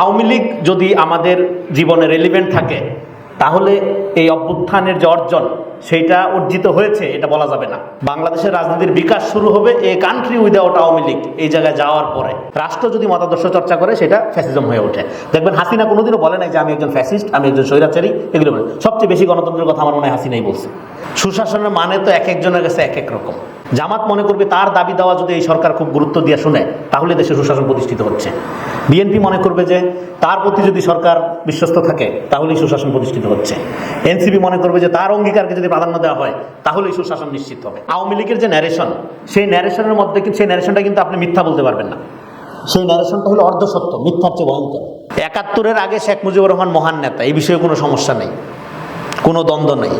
আওয়ামী লীগ যদি আমাদের জীবনে রেলিভেন্ট থাকে, তাহলে এই অভ্যুত্থানের যে অর্জন, সেইটা অর্জিত হয়েছে, এটা বলা যাবে না। বাংলাদেশের রাজনীতির বিকাশ শুরু হবে a country without Awami League, এই জায়গায় যাওয়ার পরে। রাষ্ট্র যদি মতাদর্শ চর্চা করে, সেটা ফ্যাসিজম হয়ে ওঠে। দেখবেন হাসিনা কোনোদিনও বলে নাই যে আমি একজন ফ্যাসিস্ট আমি একজন স্বৈরাচারী, এগুলো বলে। সবচেয়ে বেশি গণতন্ত্রের কথা আমার মনে হয় হাসিনাই বলছে। সুশাসনের মানে তো এক একজনের কাছে এক এক রকম। জামাত মনে করবে তার দাবি দেওয়া যদি এই সরকার খুব গুরুত্ব দিয়ে শুনে তাহলে দেশে সুশাসন প্রতিষ্ঠিত হচ্ছে। বিএনপি মনে করবে যে তার প্রতি যদি সরকার বিশ্বস্ত থাকে তাহলেই সুশাসন প্রতিষ্ঠিত হচ্ছে। এনসিপি মনে করবে যে তার অঙ্গীকারকে যদি প্রাধান্য দেওয়া হয় তাহলেই সুশাসন নিশ্চিত হবে। আওয়ামী লীগের যে ন্যারেশন সেই ন্যারেশনের মধ্যে কিন্তু সেই ন্যারেশনটা কিন্তু আপনি মিথ্যা বলতে পারবেন না। সেই ন্যারেশনটা হলো অর্ধসত্য মিথ্যার চেয়ে ভয়ঙ্কর। একাত্তরের আগে শেখ মুজিবুর রহমান মহান নেতা এই বিষয়ে কোনো সমস্যা নেই। কোনো দ্বন্দ্ব নেই।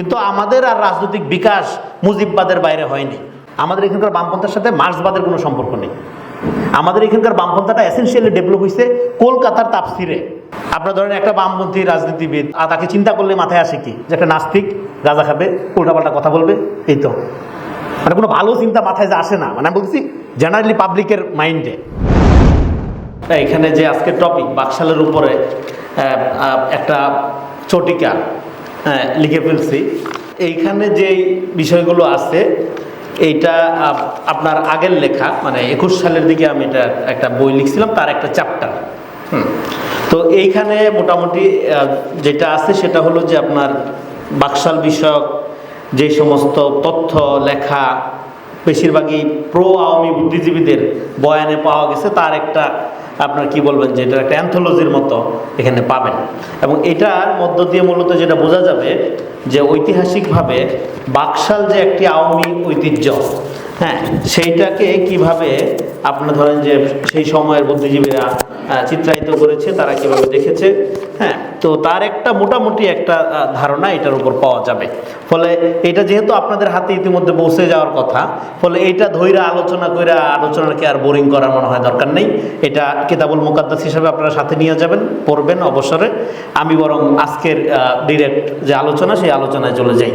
কিন্তু আমাদের আর রাজনৈতিক বিকাশ মুজিববাদের বাইরে হয়নি। আমাদের এখানকার বামপন্থার সাথে মার্ক্সবাদের কোনো সম্পর্ক নেই। আমাদের এখানকার বামপন্থাটা এসেন্সিয়ালি ডেভেলপ হয়েছে কলকাতার তাপসিরে আপনার ধরেন একটা বামপন্থী রাজনীতিবিদ, আর তাকে চিন্তা করলে মাথায় আসে কি? যে একটা নাস্তিক গাঁজা খাবে, উল্টাপাল্টা কথা বলবে, এই তো। মানে কোনো ভালো চিন্তা মাথায় যে আসে না। মানে আমি বলছি জেনারেলি পাবলিকের মাইন্ডে এখানে যে আজকের টপিক বাকশালের উপরে একটা চটিকা লিখে ফেলছি। এইখানে যে বিষয়গুলো আছে, এইটা আপনার আগের লেখা মানে একুশ সালের দিকে আমি এটা একটা বই লিখছিলাম, তার একটা চ্যাপ্টার তো এইখানে মোটামুটি যেটা আছে সেটা হলো যে আপনার বাকশাল বিষয়ক যে সমস্ত তথ্য, লেখা, বেশিরভাগই প্রো আওয়ামী বুদ্ধিজীবীদের বয়ানে পাওয়া গেছে, তার একটা আপনার কি বলবেন যে এটা একটা অ্যান্থোলজির মতো এখানে পাবেন। এবং এটার মধ্য দিয়ে মূলত যেটা বোঝা যাবে যে ঐতিহাসিকভাবে বাকশাল যে একটি আওয়ামী ঐতিহ্য হ্যাঁ সেইটাকে কীভাবে আপনার ধরেন যে সেই সময়ের বুদ্ধিজীবীরা চিত্রায়িত করেছে, তারা কীভাবে দেখেছে হ্যাঁ তো তার একটা মোটামুটি একটা ধারণা এটার উপর পাওয়া যাবে। ফলে এটা যেহেতু আপনাদের হাতে ইতিমধ্যে পৌঁছে যাওয়ার কথা, ফলে এটা ধৈর্য আলোচনা করে আলোচনাকে আর বোরিং করার মনে হয় দরকার নেই। এটা কেতাবুল মুকাদ্দাস হিসাবে আপনারা সাথে নিয়ে যাবেন, পড়বেন অবসরে। আমি বরং আজকের ডিরেক্ট যে আলোচনা, সেই আলোচনায় চলে যাই।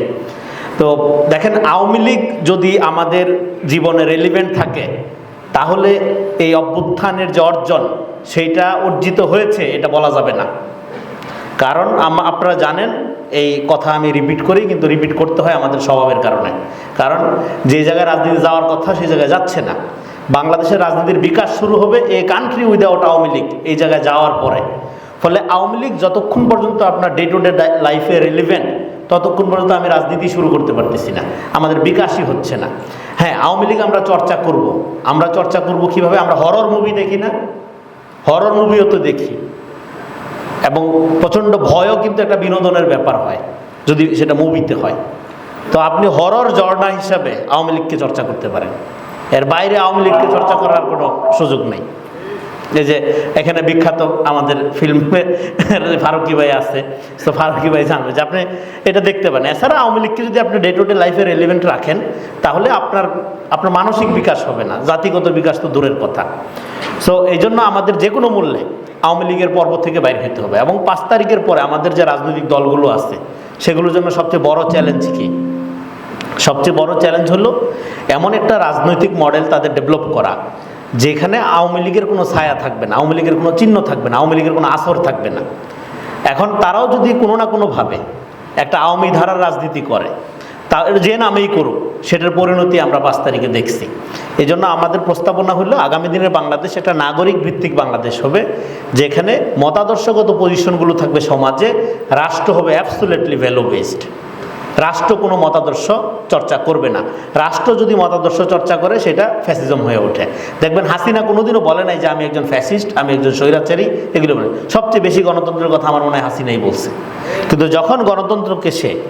তো দেখেন, আওয়ামী লীগ যদি আমাদের জীবনে রেলিভেন্ট থাকে, তাহলে এই অভ্যুত্থানের যে অর্জন, সেইটা অর্জিত হয়েছে, এটা বলা যাবে না। কারণ আপনারা জানেন, এই কথা আমি রিপিট করি, কিন্তু রিপিট করতে হয় আমাদের স্বভাবের কারণে। কারণ যে জায়গায় রাজনীতি যাওয়ার কথা, সেই জায়গায় যাচ্ছে না। বাংলাদেশের রাজনীতির বিকাশ শুরু হবে a country without Awami League, এই জায়গায় যাওয়ার পরে। ফলে আওয়ামী লীগ যতক্ষণ পর্যন্ত আপনার ডে টু ডে লাইফে রিলিভেন্ট ততক্ষণ পর্যন্ত আমি রাজনীতি শুরু করতে পারতেছি না। আমাদের বিকাশই হচ্ছে না। হ্যাঁ আওয়ামী লীগ আমরা চর্চা করব। আমরা চর্চা করব কীভাবে? আমরা হরর মুভি দেখি না? হরর মুভিও তো দেখি। এবং প্রচণ্ড ভয়ও কিন্তু একটা বিনোদনের ব্যাপার হয়, যদি সেটা মুভিতে হয়। তো আপনি হরর জর্না হিসাবে আওয়ামী লীগকে চর্চা করতে পারেন। এর বাইরে আওয়ামী লীগকে চর্চা করার কোনো সুযোগ নেই। এই যে এখানে বিখ্যাত আমাদের ফিল্মে ফারুকি ভাই আছে। তো ফারুকি ভাই জানবে যে আপনি এটা দেখতে পারেন। এছাড়া আওয়ামী লীগকে যদি আপনি ডে টু ডে লাইফে রেলিভেন্ট রাখেন, তাহলে আপনার আপনার মানসিক বিকাশ হবে না। জাতিগত বিকাশ তো দূরের কথা। সো এই জন্য আমাদের যে কোনো মূল্যে আওয়ামী লীগের পর্ব থেকে বাইরে হতে হবে। এবং পাঁচ তারিখের পরে আমাদের যে রাজনৈতিক দলগুলো আছে, সেগুলোর জন্য সবচেয়ে বড় চ্যালেঞ্জ কী? সবচেয়ে বড় চ্যালেঞ্জ হলো এমন একটা রাজনৈতিক মডেল তাদের ডেভেলপ করা। যেখানে আওয়ামী লীগের কোনো ছায়া থাকবে না, আওয়ামী লীগের কোনো চিহ্ন থাকবে না, আওয়ামী লীগের কোনো আসর থাকবে না। এখন তারাও যদি কোনো না কোনোভাবে একটা আওয়ামী ধারার রাজনীতি করে, তা যে নামেই করুক, সেটার পরিণতি আমরা পাঁচ তারিখে দেখছি। এই জন্য আমাদের প্রস্তাবনা হলো আগামী দিনের বাংলাদেশ একটা নাগরিক ভিত্তিক বাংলাদেশ হবে, যেখানে মতাদর্শগত পজিশনগুলো থাকবে সমাজে, রাষ্ট্র হবে অ্যাবসুলেটলি ভ্যালু বেসড রাষ্ট্র কোনো মতাদর্শ চর্চা করবে না। রাষ্ট্র যদি মতাদর্শ চর্চা করে, সেটা ফ্যাসিজম হয়ে ওঠে। দেখবেন, হাসিনা কোনোদিনও বলে নাই যে, আমি একজন ফ্যাসিস্ট, আমি একজন স্বৈরাচারী, এগুলো বলে। সবচেয়ে বেশি গণতন্ত্রের কথা আমার মনে হয় হাসিনাই বলছে। কিন্তু যখন গণতন্ত্রকে সে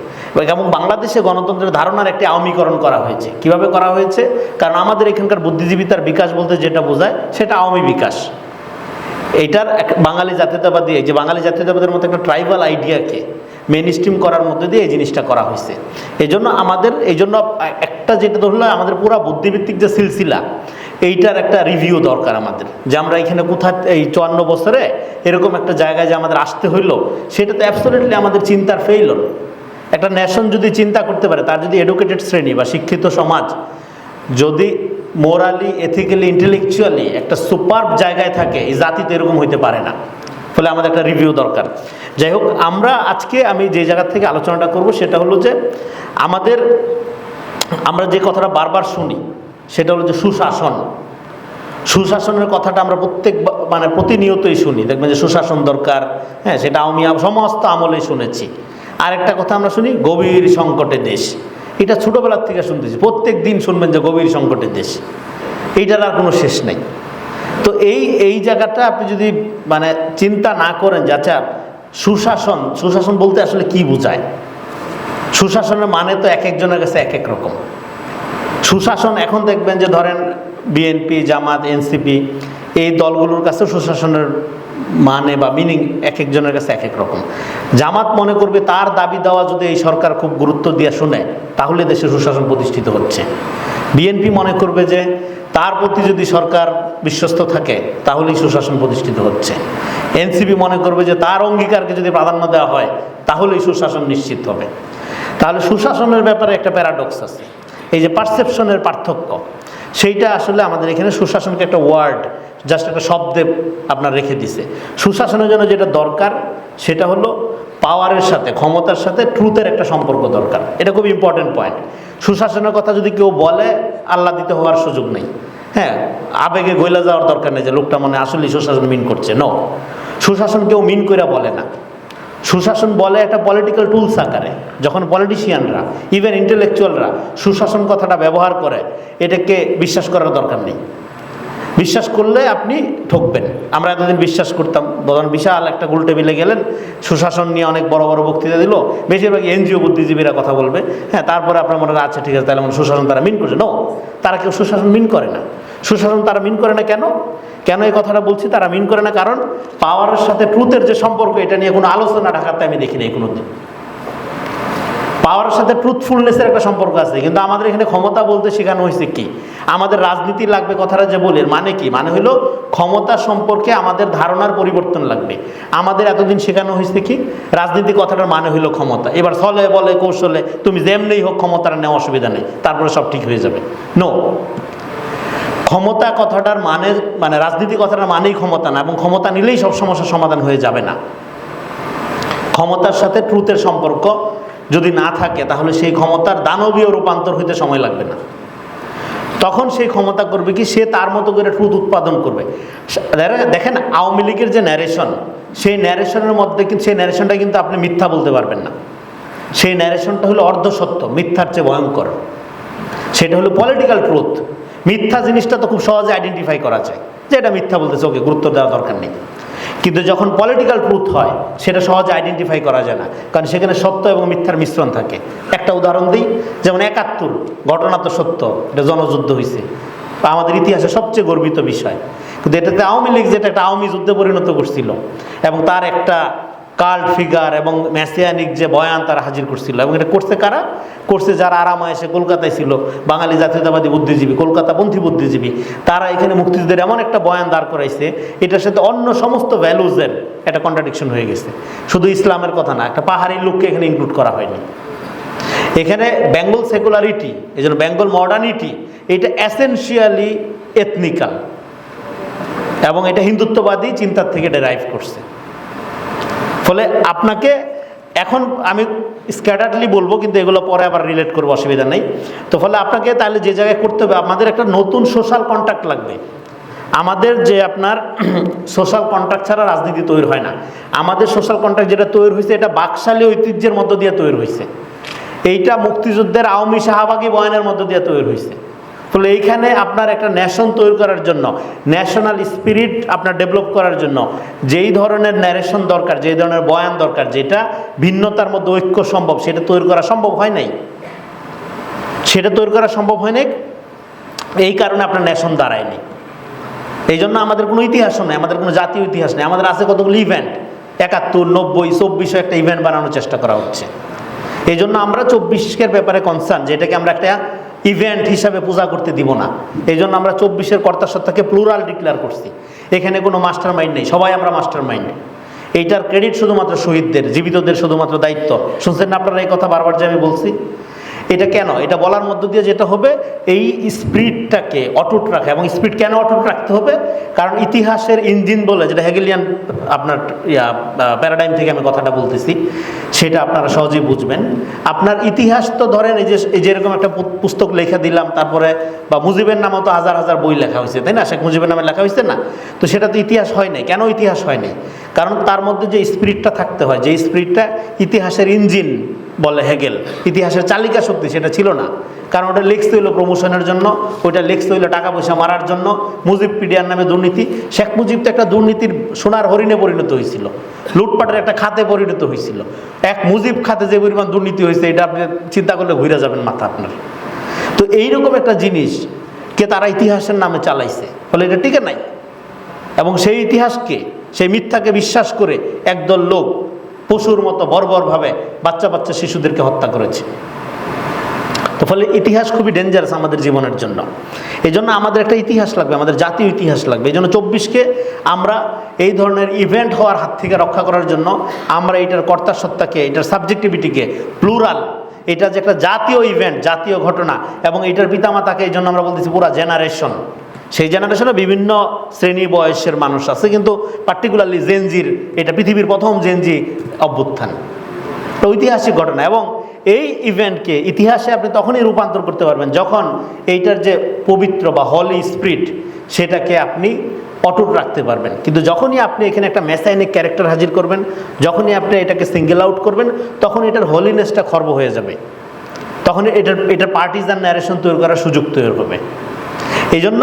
এবং বাংলাদেশে গণতন্ত্রের ধারণার একটি আওয়ামীকরণ করা হয়েছে। কীভাবে করা হয়েছে? কারণ আমাদের এখানকার বুদ্ধিজীবিতার বিকাশ বলতে যেটা বোঝায়, সেটা আওয়ামী বিকাশ। এইটার এক বাঙালি জাতীয়তাবাদী যে বাঙালি জাতীয়তাবাদের মতো একটা ট্রাইবাল আইডিয়াকে মেন স্ট্রিম করার মধ্যে দিয়ে এই জিনিসটা করা হয়েছে। এই জন্য আমাদের এই জন্য একটা যেটা ধরলো আমাদের পুরো বুদ্ধিভিত্তিক যে সিলসিলা, এইটার একটা রিভিউ দরকার আমাদের। যে আমরা এখানে কোথায় এই চুয়ান্ন বছরে এরকম একটা জায়গায় যে আমাদের আসতে হইল, সেটা তো অ্যাবসোলিটলি আমাদের চিন্তার ফেইল একটা নেশন যদি চিন্তা করতে পারে, তার যদি এডুকেটেড শ্রেণি বা শিক্ষিত সমাজ যদি মোরালি এথিক্যালি ইন্টেলেকচুয়ালি একটা সুপার জায়গায় থাকে, এই জাতি তো এরকম হইতে পারে না। ফলে আমাদের একটা রিভিউ দরকার। যাই হোক, আমরা আজকে আমি যে জায়গা থেকে আলোচনাটা করব সেটা হলো যে আমাদের, আমরা যে কথাটা বারবার শুনি, সেটা হলো যে সুশাসন। সুশাসনের কথাটা আমরা প্রত্যেক মানে প্রতিনিয়তই শুনি। দেখবেন যে সুশাসন দরকার হ্যাঁ সেটা আমি সমস্ত আমলেই শুনেছি। আরেকটা কথা আমরা শুনি, গভীর সংকটে দেশ। এটা ছোটোবেলার থেকে শুনতেছি। প্রত্যেক দিন শুনবেন যে গভীর সংকটের দেশ। এইটার আর কোনো শেষ নেই। তো এই এই জায়গাটা আপনি যদি মানে চিন্তা না করেন যে আচ্ছা সুশাসন সুশাসন বলতে আসলে কি বোঝায়? সুশাসনের মানে তো এক একজনের কাছে এক এক রকম। সুশাসন এখন দেখবেন যে ধরেন বিএনপি জামাত এনসিপি এই দলগুলোর কাছে সুশাসনের মানে বা মিনিং এক একজনের কাছে এক এক রকম। জামাত মনে করবে তার দাবি দেওয়া যদি এই সরকার খুব গুরুত্ব দিয়ে শুনে, তাহলে দেশে সুশাসন প্রতিষ্ঠিত হচ্ছে। বিএনপি মনে করবে যে তার প্রতি যদি সরকার বিশ্বস্ত থাকে, তাহলেই সুশাসন প্রতিষ্ঠিত হচ্ছে। এনসিপি মনে করবে যে তার অঙ্গীকারকে যদি প্রাধান্য দেওয়া হয়, তাহলেই সুশাসন নিশ্চিত হবে। তাহলে সুশাসনের ব্যাপারে একটা প্যারাডক্স আছে। এই যে পারসেপশনের পার্থক্য, সেইটা আসলে আমাদের এখানে সুশাসনকে একটা ওয়ার্ড জাস্ট একটা শব্দে আপনার রেখে দিছে। সুশাসনের জন্য যেটা দরকার, সেটা হলো পাওয়ারের সাথে, ক্ষমতার সাথে ট্রুথের একটা সম্পর্ক দরকার। এটা খুব ইম্পর্টেন্ট পয়েন্ট সুশাসনের কথা যদি কেউ বলে, আল্লাহ দিতে হওয়ার সুযোগ নেই। হ্যাঁ আবেগে গইলা যাওয়ার দরকার নেই যে লোকটা মনে আসলেই সুশাসন মিন করছে। ন সুশাসন কেউ মিন করে বলে না। সুশাসন বলে একটা পলিটিক্যাল টুলস আকারে, যখন পলিটিশিয়ানরা ইভেন ইন্টেলেকচুয়ালরা সুশাসন কথাটা ব্যবহার করে, এটাকে বিশ্বাস করার দরকার নেই। বিশ্বাস করলে আপনি ঠকবেন। আমরা এতদিন বিশ্বাস করতাম। বলেন বিশাল একটা গোল টেবিলে গেলেন, সুশাসন নিয়ে অনেক বড় বড় বক্তৃতা দিল। বেশিরভাগ এনজিও বুদ্ধিজীবীরা কথা বলবে। হ্যাঁ তারপরে আপনার মনে হয় আচ্ছা ঠিক আছে, তাহলে মানে সুশাসন তারা মিন করছে। নো তারা কেউ সুশাসন মিন করে না। সুশাসন তারা মিন করে না কেন? কেন এই কথাটা বলছি? তারা মিন করে না কারণ পাওয়ারের সাথে ট্রুথের যে সম্পর্ক, এটা নিয়ে কোনো আলোচনা ঢাকাতে আমি দেখি নাই কোনোদিন। পাওয়ারের সাথে ট্রুথফুলনেসের একটা সম্পর্ক আছে, কিন্তু আমাদের এখানে ক্ষমতা বলতে শেখানো হয়েছে কি? আমাদের রাজনীতি লাগবে কথাটা যে বলি মানে কি? মানে হলো ক্ষমতা সম্পর্কে আমাদের ধারণার পরিবর্তন লাগবে। আমাদের এতদিন শেখানো হয়েছে কি? রাজনীতি কথাটার মানে হলো ক্ষমতা। এবার ছলে বলে কৌশলে, তুমি যেমনি হোক ক্ষমতাটা নেওয়া অসুবিধা নেই, তারপরে সব ঠিক হয়ে যাবে। নো ক্ষমতা কথাটার মানে মানে রাজনীতি কথাটার মানেই ক্ষমতা না, এবং ক্ষমতা নিলেই সব সমস্যার সমাধান হয়ে যাবে না। ক্ষমতার সাথে ট্রুথের সম্পর্ক যদি না থাকে, তাহলে সেই ক্ষমতার দানবীয় রূপান্তর হইতে সময় লাগবে না। তখন সেই ক্ষমতা করবে কি? সে তার মতো করে ট্রুথ উৎপাদন করবে। দেখেন- আওয়ামী লীগের যে ন্যারেশন সেই ন্যারেশনের মধ্যে কিন্তু, সেই ন্যারেশনটা কিন্তু আপনি মিথ্যা বলতে পারবেন না। সেই ন্যারেশনটা হলো অর্ধসত্য, মিথ্যার চেয়ে ভয়ঙ্কর। সেটা হলো পলিটিক্যাল ট্রুথ মিথ্যা জিনিসটা তো খুব সহজে আইডেন্টিফাই করা যায়। যে এটা মিথ্যা বলতেছে, ওকে গুরুত্ব দেওয়া দরকার নেই। কিন্তু যখন পলিটিক্যাল ট্রুথ হয়, সেটা সহজে আইডেন্টিফাই করা যায় না। কারণ সেখানে সত্য এবং মিথ্যার মিশ্রণ থাকে। একটা উদাহরণ দিই, যেমন একাত্তর, ঘটনা তো সত্য, এটা জনযুদ্ধ হয়েছে আমাদের ইতিহাসে সবচেয়ে গর্বিত বিষয়। কিন্তু এটাতে আওয়ামী লীগ যেটা একটা আওয়ামী যুদ্ধে পরিণত করছিল, এবং তার একটা কাল্ট ফিগার এবং মেসিয়ানিক যে বয়ান তারা হাজির করছিল। এবং এটা করছে কারা? করছে যারা আরামে এসে কলকাতায় ছিল, বাঙালি জাতীয়তাবাদী বুদ্ধিজীবী কলকাতাপন্থী বুদ্ধিজীবী। তারা এখানে মুক্তিযুদ্ধের এমন একটা বয়ান দাঁড় করাইছে, এটার সাথে অন্য সমস্ত ভ্যালুজের একটা কন্ট্রাডিকশন হয়ে গেছে। শুধু ইসলামের কথা না, একটা পাহাড়ি লোককে এখানে ইনক্লুড করা হয়নি। এখানে বেঙ্গল সেকুলারিটি, এই জন্য বেঙ্গল মডার্নিটি এটা অ্যাসেনশিয়ালি এথনিক্যাল এবং এটা হিন্দুত্ববাদী চিন্তার থেকে ডেরাইভ করছে। ফলে আপনাকে এখন আমি স্ক্যাটারলি বলব, কিন্তু এগুলো পরে আবার রিলেট করব, অসুবিধা নেই। তো ফলে আপনাকে তাহলে যে জায়গায় করতে হবে, আমাদের একটা নতুন সোশ্যাল কন্ট্যাক্ট লাগবে। আমাদের যে আপনার সোশ্যাল কন্ট্রাক্ট ছাড়া রাজনীতি তৈরি হয় না। আমাদের সোশ্যাল কন্ট্রাক্ট যেটা তৈরি হয়েছে, এটা বাকশালী ঐতিহ্যের মধ্য দিয়ে তৈরি হয়েছে। এইটা মুক্তিযুদ্ধের আওয়ামী শাহবাগী বয়ানের মধ্য দিয়ে তৈরি হয়েছে। ফলে এইখানে আপনার একটা ন্যাশন তৈরি করার জন্য ন্যাশনাল স্পিরিট আপনার ডেভেলপ করার জন্য, যেই ধরনের ন্যারেশন দরকার, যেই ধরনের বয়ান দরকার, যেটা ভিন্নতার মধ্যে ঐক্য সম্ভব, সেটা তৈরি করা সম্ভব হয় নাই। সেটা তৈরি করা সম্ভব হয় নাই, এই কারণে আপনার ন্যাশন দাঁড়ায়নি। এই জন্য আমাদের কোনো ইতিহাসও নেই, আমাদের কোনো জাতীয় ইতিহাস নেই, আমাদের আছে কতগুলো ইভেন্ট একাত্তর, নব্বই, চব্বিশও একটা ইভেন্ট বানানোর চেষ্টা করা হচ্ছে। এই জন্য আমরা চব্বিশের ব্যাপারে কনসার্ন যেটাকে আমরা একটা ইভেন্ট হিসাবে পূজা করতে দিব না। এই জন্য আমরা চব্বিশের কর্তা সত্তাকে প্লুরাল ডিক্লেয়ার করছি। এখানে কোনো মাস্টার মাইন্ড নেই। সবাই আমরা মাস্টার মাইন্ড এইটার ক্রেডিট শুধুমাত্র শহীদদের, জীবিতদের শুধুমাত্র দায়িত্ব। শুনছেন না আপনারা এই কথা বারবার যে আমি বলছি? এটা কেন? এটা বলার মধ্য দিয়ে যেটা হবে, এই স্পিরিটটাকে অটুট রাখা। এবং স্পিড কেন অটুট রাখতে হবে? কারণ ইতিহাসের ইঞ্জিন বলে, যেটা হেগেলিয়ান আপনার ইয়া প্যারাডাইম থেকে আমি কথাটা বলতেছি, সেটা আপনারা সহজেই বুঝবেন। আপনার ইতিহাস তো ধরেন, এই যে, এই যেরকম একটা পুস্তক লেখা দিলাম, তারপরে, বা মুজিবের নামও তো হাজার হাজার বই লেখা হয়েছে, তাই না? শেখ মুজিবের নামে লেখা হয়েছে না? তো সেটা তো ইতিহাস হয় নাই। কেন ইতিহাস হয় নাই? কারণ তার মধ্যে যে স্পিরিটটা থাকতে হয়, যে স্পিরিটটা ইতিহাসের ইঞ্জিন বলে হেগেল। ইতিহাসের চালিকা শক্তি সেটা ছিল না। কারণ ওটা লেখতে হইল প্রমোশনের জন্য, ওইটা লেখতে হইল টাকা পয়সা মারার জন্য। মুজিব পিডিয়ার নামে দুর্নীতি। শেখ মুজিব তো একটা দুর্নীতির সোনার হরিণে পরিণত হয়েছিল। লুটপাটের একটা খাতে পরিণত হয়েছিল। এক মুজিব খাতে যে পরিমাণ দুর্নীতি হয়েছে, এটা আপনি চিন্তা করলে ঘুরে যাবেন মাথা আপনার। তো এইরকম একটা জিনিস কে তারা ইতিহাসের নামে চালাইছে, ফলে এটা টিকে নাই। এবং সেই ইতিহাসকে, সেই মিথ্যাকে বিশ্বাস করে একদল লোক পশুর মতো বর্বরভাবে বাচ্চা বাচ্চা শিশুদেরকে হত্যা করেছে। তো ফলে ইতিহাস খুবই ডেঞ্জারাস আমাদের জীবনের জন্য। এই জন্য আমাদের একটা ইতিহাস লাগবে, আমাদের জাতীয় ইতিহাস লাগবে। এই জন্য চব্বিশকে আমরা এই ধরনের ইভেন্ট হওয়ার হাত থেকে রক্ষা করার জন্য আমরা এটার কর্তা সত্তাকে, এটার সাবজেক্টিভিটিকে প্লুরাল এটা যে একটা জাতীয় ইভেন্ট জাতীয় ঘটনা, এবং এটার পিতামাতাকে এই জন্য আমরা বলতেছি পুরা জেনারেশন সেই জেনারেশনে বিভিন্ন শ্রেণি বয়সের মানুষ আছে, কিন্তু পার্টিকুলারলি জেনজির এটা পৃথিবীর প্রথম জেনজি অভ্যুত্থান। একটা ঐতিহাসিক ঘটনা। এবং এই ইভেন্টকে ইতিহাসে আপনি তখনই রূপান্তর করতে পারবেন যখন এইটার যে পবিত্র বা হলি স্পিরিট সেটাকে আপনি অটুট রাখতে পারবেন। কিন্তু যখনই আপনি এখানে একটা মেসাইনিক ক্যারেক্টার হাজির করবেন, যখনই আপনি এটাকে সিঙ্গেল আউট করবেন, তখন এটার হলিনেসটা খর্ব হয়ে যাবে। তখন এটার এটার পার্টিজান ন্যারেশন তৈরি করার সুযোগ তৈরি হবে। এই জন্য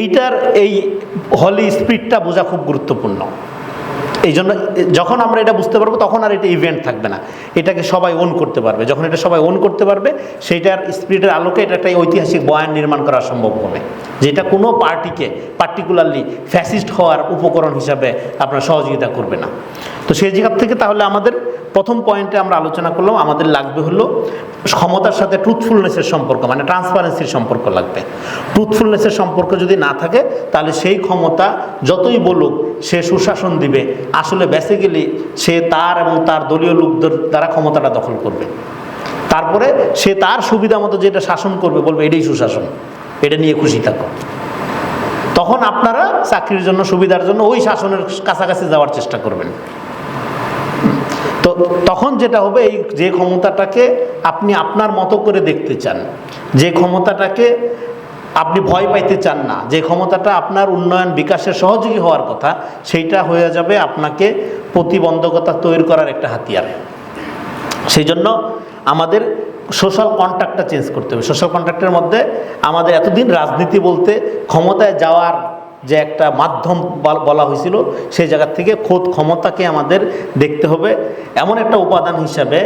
এইটার এই হলি স্পিরিটটা বোঝা খুব গুরুত্বপূর্ণ। এই জন্য যখন আমরা এটা বুঝতে পারব তখন আর এটা ইভেন্ট থাকবে না। এটাকে সবাই ওন করতে পারবে। যখন এটা সবাই ওন করতে পারবে, সেইটার স্পিরিটের আলোকে এটা একটা ঐতিহাসিক বয়ান নির্মাণ করা সম্ভব হবে। যেটা কোনো পার্টিকে পার্টিকুলারলি ফ্যাসিস্ট হওয়ার উপকরণ হিসাবে আপনার সহযোগিতা করবে না। তো সেই জায়গা থেকে তাহলে আমাদের প্রথম পয়েন্টে আমরা আলোচনা করলাম, আমাদের লাগবে হলো ক্ষমতার সাথে ট্রুথফুলনেসের সম্পর্ক মানে ট্রান্সপারেন্সির সম্পর্ক লাগবে। ট্রুথফুলনেসের সম্পর্ক যদি না থাকে, তাহলে সেই ক্ষমতা যতই বলুক, সে সুশাসন দিবে। আসলে বেসিক্যালি সে তার এবং তার দলীয় লোকদের দ্বারা ক্ষমতাটা দখল করবে। তারপরে সে তার সুবিধা মতো যেটা শাসন করবে, বলবে এটাই সুশাসন, এটা নিয়ে খুশি থাকো। তখন আপনারা চাকরির জন্য, সুবিধার জন্য ওই শাসনের কাছাকাছি যাওয়ার চেষ্টা করবেন। তখন যেটা হবে এই যে ক্ষমতাটাকে আপনি আপনার মতো করে দেখতে চান। যে ক্ষমতাটাকে আপনি ভয় পাইতে চান না। যে ক্ষমতাটা আপনার উন্নয়ন বিকাশের সহযোগী হওয়ার কথা, সেইটা হয়ে যাবে আপনাকে প্রতিবন্ধকতা তৈরি করার একটা হাতিয়ার। সেই জন্য আমাদের সোশ্যাল কন্ট্রাক্টটা চেঞ্জ করতে হবে। সোশ্যাল কন্ট্রাক্টের মধ্যে আমাদের এতদিন রাজনীতি বলতে ক্ষমতায় যাওয়ার যে একটা মাধ্যম বলা হয়েছিল, সেই জায়গার থেকে খোদ ক্ষমতাকে আমাদের দেখতে হবে। এমন একটা উপাদান হিসাবে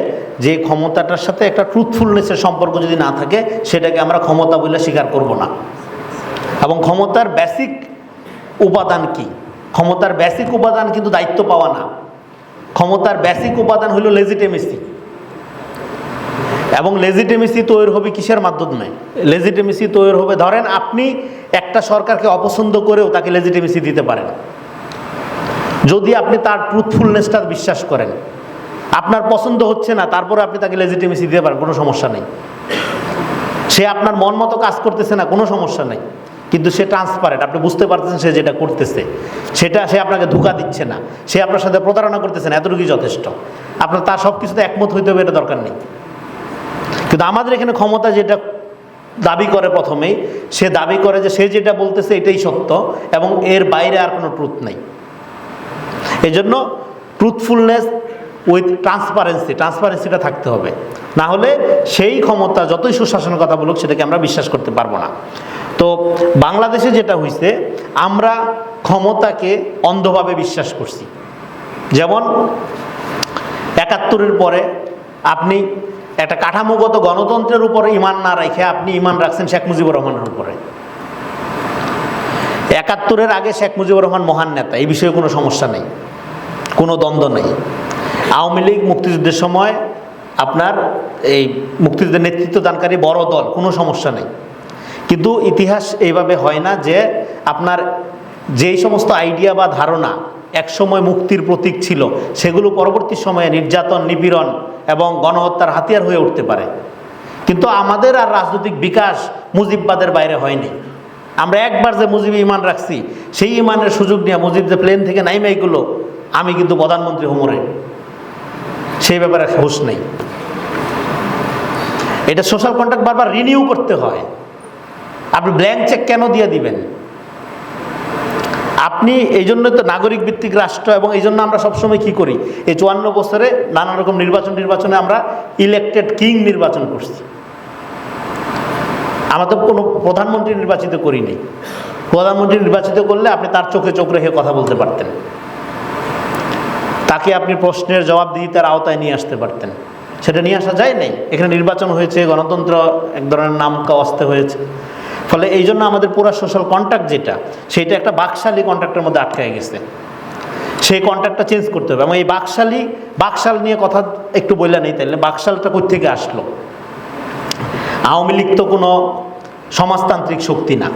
যে ক্ষমতাটার সাথে একটা ট্রুথফুলনেসের সম্পর্ক যদি না থাকে, সেটাকে আমরা ক্ষমতা বলে স্বীকার করব না। এবং ক্ষমতার বেসিক উপাদান কি? ক্ষমতার বেসিক উপাদান কিন্তু দায়িত্ব পাওয়া না। ক্ষমতার বেসিক উপাদান হলো লেজিটেমেসি এবং লেজিটেমেসি তৈরি হবে কিসের মাধ্যমে? লেজিটেমেসি তৈরি হবে, ধরেন আপনি একটা সরকারকে অপছন্দ করেও তাকে লেজিটেমেসি দিতে পারেন যদি আপনি তার ট্রুথফুলনেসটা বিশ্বাস করেন, আপনার পছন্দ হচ্ছে না, তারপরে আপনি তাকে লেজিটেমেসি দিতে পারেন, কোনো সমস্যা নেই। সে আপনার মন মতো কাজ করতেছে না, কোনো সমস্যা নেই। কিন্তু সে ট্রান্সপারেন্ট আপনি বুঝতে পারতেছেন সে যেটা করতেছে। সেটা সে আপনাকে ধোকা দিচ্ছে না, সে আপনার সাথে প্রতারণা করতেছে না, এতটুকুই যথেষ্ট। আপনার তার সব কিছুতে একমত হইতে হবে, এটা দরকার নেই। কিন্তু আমাদের এখানে ক্ষমতা যেটা দাবি করে প্রথমেই। সে দাবি করে যে সে যেটা বলতেছে এটাই সত্য এবং এর বাইরে আর কোনো ট্রুথ নেই। এই জন্য ট্রুথফুলনেস উইথ ট্রান্সপারেন্সি ট্রান্সপারেন্সিটা থাকতে হবে। না হলে সেই ক্ষমতা যতই সুশাসনের কথা বলুক সেটাকে আমরা বিশ্বাস করতে পারব না। তো বাংলাদেশে যেটা হয়েছে আমরা ক্ষমতাকে অন্ধভাবে বিশ্বাস করছি। যেমন একাত্তরের পরে আপনি একটা কাঠামোগত গণতন্ত্রের উপরে ইমান না রেখে আপনি ইমান রাখছেন শেখ মুজিবুর রহমানের উপরে। একাত্তরের আগে শেখ মুজিবুর রহমান মহান নেতা, এই বিষয়ে কোনো সমস্যা নেই, কোনো দ্বন্দ্ব নেই। আওয়ামী লীগ মুক্তিযুদ্ধের সময় আপনার এই মুক্তিযুদ্ধের নেতৃত্ব দানকারী বড় দল, কোনো সমস্যা নেই। কিন্তু ইতিহাস এইভাবে হয় না যে আপনার যেই সমস্ত আইডিয়া বা ধারণা একসময় মুক্তির প্রতীক ছিল। সেগুলো পরবর্তী সময়ে নির্যাতন, নিপীড়ন এবং গণহত্যার হাতিয়ার হয়ে উঠতে পারে। কিন্তু আমাদের আর রাজনৈতিক বিকাশ মুজিববাদের বাইরে হয়নি। আমরা একবার যে মুজিবে ইমান রাখছি, সেই ইমানের সুযোগ নিয়ে মুজিব যে প্লেন থেকে নাইমাই গুলো আমি কিন্তু প্রধানমন্ত্রী হোমরে। সেই ব্যাপারে হুশ নেই। এটা সোশ্যাল কন্ট্রাক্ট বারবার রিনিউ করতে হয়। আপনি ব্ল্যাঙ্ক চেক কেন দিয়ে দিবেন? আপনি এই জন্য তো নাগরিক ভিত্তিক রাষ্ট্র এবং এই জন্য আমরা সবসময় কি করি? এই চুয়ান্ন বছরে নানা রকম নির্বাচন নির্বাচনে আমরা ইলেকটেড কিং নির্বাচন করছি। আমরা তো কোনো প্রধানমন্ত্রী নির্বাচিত করিনি। প্রধানমন্ত্রী নির্বাচিত করলে আপনি তার চোখে চোখ রেখে কথা বলতে পারতেন। তাকে আপনি প্রশ্নের জবাব দিয়ে তার আওতায় নিয়ে আসতে পারতেন। সেটা নিয়ে আসা যায় নাই। এখানে নির্বাচন হয়েছে, গণতন্ত্র এক ধরনের নাম অস্তে হয়েছে। ফলে এই জন্য আমাদের পুরো সোশ্যাল কন্ট্রাক্ট যেটা সেটা একটা বাকশালী কন্ট্রাক্টের মধ্যে আটকায় গেছে। সেই কন্ট্রাক্টটা চেঞ্জ করতে হবে। এবং এই বাকশালী, বাকশাল নিয়ে কথা একটু বললে নেই তাইলে, বাকশালটা থেকে আসলো? আওয়ামী লীগ তো কোনো সমাজতান্ত্রিক শক্তি না।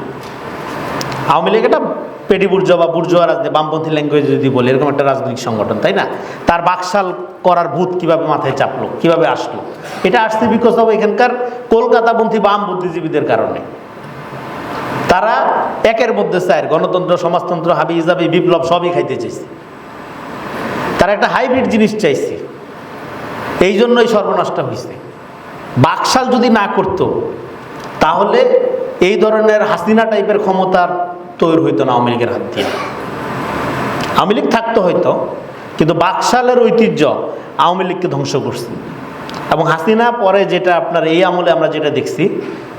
আওয়ামী লীগ একটা পেটি বুর্জোয়া বা বুর্জোয়া রাজনীতি, বামপন্থী ল্যাঙ্গুয়েজ যদি বলি, এরকম একটা রাজনৈতিক সংগঠন, তাই না? তার বাকশাল করার ভূত কীভাবে মাথায় চাপলো, কীভাবে আসলো? এটা আসছে বিকজ অফ এখানকার কলকাতাপন্থী বাম বুদ্ধিজীবীদের কারণে। তারা একের মধ্যে চায় গণতন্ত্র, সমাজতন্ত্র, হাবি হিসাবে বিপ্লব সবই খাইতে চাইছে। তারা একটা হাইব্রিড জিনিস চাইছে। এই জন্যই সর্বনাশটা হয়েছে বাকশাল যদি না করত, তাহলে এই ধরনের হাসিনা টাইপের ক্ষমতার তৈরি হইতো না আওয়ামী লীগের হাত দিয়ে। আওয়ামী লীগ থাকতো হয়তো, কিন্তু বাকশালের ঐতিহ্য আওয়ামী লীগকে ধ্বংস করছে। এবং হাসিনা পরে যেটা আপনার এই আমলে আমরা যেটা দেখছি,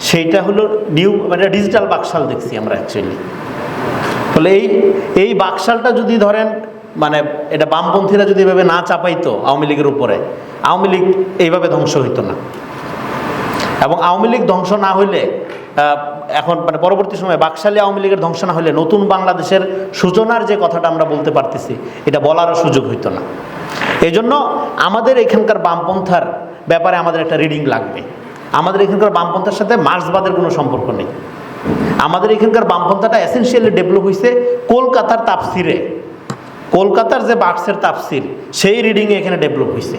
সেইটা হলো নিউ মানে ডিজিটাল বাকশাল দেখছি আমরা অ্যাকচুয়ালি ফলে এই এই বাকশালটা যদি ধরেন মানে এটা বামপন্থীরা যদি এভাবে না চাপাইতো আওয়ামী লীগের উপরে, আওয়ামী লীগ এইভাবে ধ্বংস হইতো না। এবং আওয়ামী লীগ ধ্বংস না হইলে এখন মানে পরবর্তী সময়ে বাকশালী আওয়ামী লীগের ধ্বংস না হলে নতুন বাংলাদেশের সূচনার যে কথাটা আমরা বলতে পারতেছি, এটা বলারও সুযোগ হইতো না। এই জন্য আমাদের এখানকার বামপন্থার ব্যাপারে আমাদের একটা রিডিং লাগবে। আমাদের এখানকার বামপন্থার সাথে মার্ক্সবাদের কোনো সম্পর্ক নেই। আমাদের এখানকার বামপন্থাটা এসেনশিয়ালি ডেভেলপ হয়েছে কলকাতার তাপসিরে কলকাতার যে বাক্সের তাপসির সেই রিডিংয়ে এখানে ডেভেলপ হয়েছে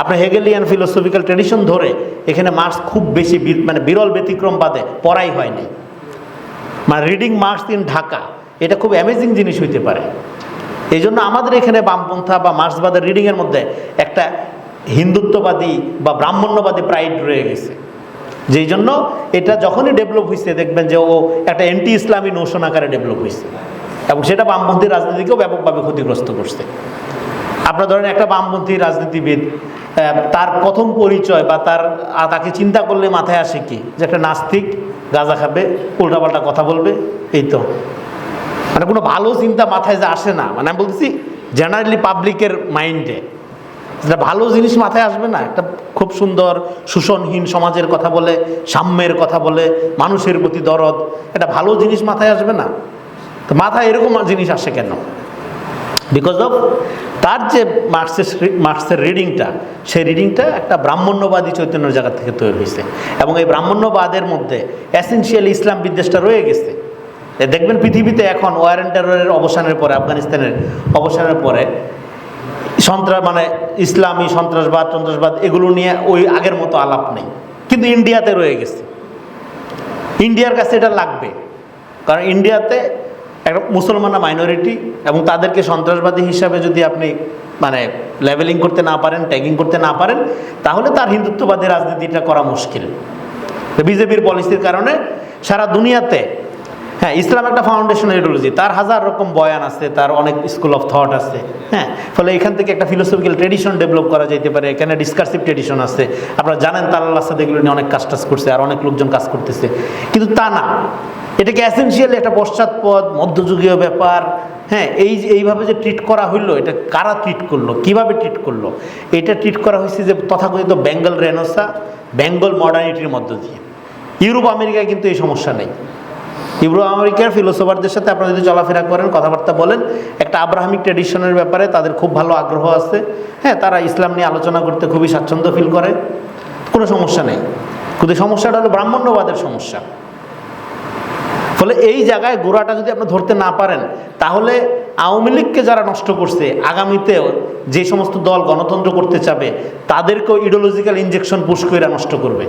আপনার হেগেলিয়ান ফিলোসফিক্যাল ট্রেডিশন ধরে এখানে মার্কস খুব বেশি মানে বিরল ব্যতিক্রম বাদে পড়াই হয়নি। মানে রিডিং মার্কস ইন ঢাকা, এটা খুব অ্যামেজিং জিনিস হইতে পারে। এই জন্য আমাদের এখানে বামপন্থা বা মার্ক্সবাদের রিডিংয়ের মধ্যে একটা হিন্দুত্ববাদী বা ব্রাহ্মণ্যবাদী প্রাইড রয়ে গেছে। যেই জন্য এটা যখনই ডেভেলপ হয়েছে দেখবেন যে ও একটা অ্যান্টি ইসলামী নোশন আকারে ডেভেলপ হয়েছে এবং সেটা বামপন্থী রাজনীতিকেও ব্যাপকভাবে ক্ষতিগ্রস্ত করছে। আপনার ধরেন একটা বামপন্থী রাজনীতিবিদ তার প্রথম পরিচয় বা তার তাকে চিন্তা করলে মাথায় আসে কি? যে একটা নাস্তিক গাঁজা খাবে, উল্টাপাল্টা কথা বলবে, এই তো। মানে কোনো ভালো চিন্তা মাথায় যে আসে না। মানে আমি বলতেছি জেনারেলি পাবলিকের মাইন্ডে যেটা ভালো জিনিস মাথায় আসবে না। একটা খুব সুন্দর, শোষণহীন সমাজের কথা বলে, সাম্যের কথা বলে, মানুষের প্রতি দরদ একটা ভালো জিনিস মাথায় আসবে না। তো মাথায় এরকম জিনিস আসে কেন? বিকজ অফ তার যে মার্কসের মার্কসের রিডিংটা সেই রিডিংটা একটা ব্রাহ্মণ্যবাদী চৈতন্যের জায়গা থেকে তৈরি হয়েছে। এবং এই ব্রাহ্মণ্যবাদের মধ্যে অ্যাসেন্সিয়াল ইসলাম বিদ্বেষটা রয়ে গেছে। দেখবেন পৃথিবীতে এখন ওয়ার অ্যান্ড অবসানের পরে, আফগানিস্তানের অবসানের পরে, সন্ত্রাস মানে ইসলামী সন্ত্রাসবাদ সন্ত্রাসবাদ, এগুলো নিয়ে ওই আগের মতো আলাপ নেই। কিন্তু ইন্ডিয়াতে রয়ে গেছে। ইন্ডিয়ার কাছে এটা লাগবে। কারণ ইন্ডিয়াতে একটা মুসলমানরা মাইনরিটি এবং তাদেরকে সন্ত্রাসবাদী হিসাবে যদি আপনি মানে লেভেলিং করতে না পারেন ট্যাগিং করতে না পারেন, তাহলে তার হিন্দুত্ববাদী রাজনীতিটা করা মুশকিল। বিজেপির পলিসির কারণে সারা দুনিয়াতে হ্যাঁ ইসলাম একটা ফাউন্ডেশন আইডিওলজি তার হাজার রকম বয়ান আছে, তার অনেক স্কুল অফ থট আছে। হ্যাঁ ফলে এখান থেকে একটা ফিলোসফিক্যাল ট্রেডিশন ডেভেলপ করা যেতে পারে, এখানে ডিসকার্সিভ ট্রেডিশন আছে। আপনারা জানেন তাল্লাহ সাদ এগুলো নিয়ে অনেক কাজ টাজ করছে আর অনেক লোকজন কাজ করতেছে। কিন্তু তা না। এটাকে অ্যাসেন্সিয়ালি একটা পশ্চাৎপদ, মধ্যযুগীয় ব্যাপার। হ্যাঁ এই যে, এইভাবে যে ট্রিট করা হইল, এটা কারা ট্রিট করল? কীভাবে ট্রিট করল? এটা ট্রিট করা হয়েছে যে তথাকথিত বেঙ্গল রেনোসা, বেঙ্গল মডার্নিটির মধ্য দিয়ে। ইউরোপ, আমেরিকায় কিন্তু এই সমস্যা নেই। ইউরো আমেরিকার ফিলোসোফারদের সাথে আপনারা যদি চলাফেরা করেন, কথাবার্তা বলেন, একটা আব্রাহামিক ট্রেডিশনের ব্যাপারে তাদের খুব ভালো আগ্রহ আছে। হ্যাঁ তারা ইসলাম নিয়ে আলোচনা করতে খুবই স্বাচ্ছন্দ্য ফিল করে। কোনো সমস্যা নেই। কিন্তু সমস্যাটা হলো ব্রাহ্মণ্যবাদের সমস্যা। ফলে এই জায়গায় গোড়াটা যদি আপনি ধরতে না পারেন, তাহলে আওয়ামী লীগকে যারা নষ্ট করছে আগামীতে যে সমস্ত দল গণতন্ত্র করতে চাবে, তাদেরকেও ইডিওলজিক্যাল ইঞ্জেকশন পুশ করে নষ্ট করবে।